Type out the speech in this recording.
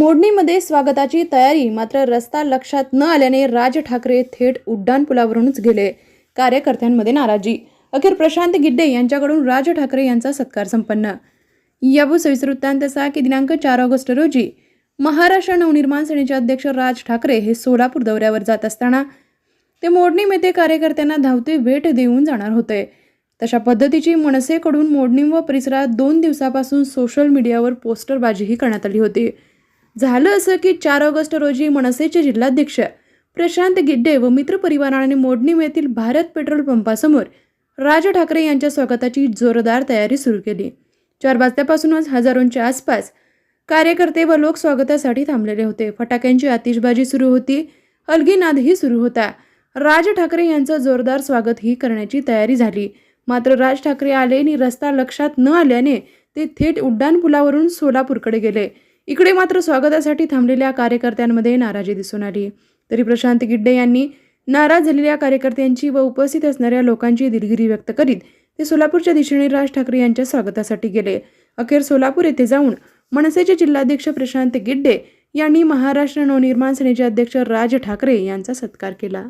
मोडणीमध्ये स्वागताची तयारी मात्र रस्ता लक्षात न आल्याने राज ठाकरे थेट उड्डाणपुलावरूनच गेले. कार्यकर्त्यांमध्ये नाराजी. अखेर प्रशांत गिड्डे यांच्याकडून राज ठाकरे यांचा सत्कार संपन्न. याबू सविस्तर वृत्तांत असा की दिनांक चार ऑगस्ट रोजी महाराष्ट्र नवनिर्माण सेनेचे अध्यक्ष राज ठाकरे हे सोलापूर दौऱ्यावर जात असताना ते मोडणी येथे कार्यकर्त्यांना धावते भेट देऊन जाणार होते. तशा पद्धतीची मनसेकडून मोडणी व परिसरात दोन दिवसापासून सोशल मीडियावर पोस्टरबाजीही करण्यात आली होती. झालं असं की चार ऑगस्ट रोजी मनसेचे जिल्हाध्यक्ष प्रशांत गिड्डे व मित्रपरिवाराने मोडणीम येथील भारत पेट्रोल पंपासमोर. राज ठाकरे यांच्या स्वागताची जोरदार तयारी सुरू केली. चार वाजल्यापासूनच हजारोंच्या आसपास कार्यकर्ते व लोक स्वागतासाठी थांबलेले होते. फटाक्यांची आतिषबाजी सुरू होती. हलगीनादही सुरू होता. राज ठाकरे यांचं जोरदार स्वागतही करण्याची तयारी झाली. मात्र राज ठाकरे आले आणि रस्ता लक्षात न आल्याने ते थेट उड्डाणपुलावरून सोलापूरकडे गेले. इकडे मात्र स्वागतासाठी थांबलेल्या कार्यकर्त्यांमध्ये नाराजी दिसून आली. तरी प्रशांत गिड्डे यांनी नाराज झालेल्या कार्यकर्त्यांची व उपस्थित असणाऱ्या लोकांची दिलगिरी व्यक्त करीत ते सोलापूरच्या दिशेने राज ठाकरे यांच्या स्वागतासाठी गेले. अखेर सोलापूर येथे जाऊन मनसेचे जिल्हाध्यक्ष प्रशांत गिड्डे यांनी महाराष्ट्र नवनिर्माण सेनेचे अध्यक्ष राज ठाकरे यांचा सत्कार केला.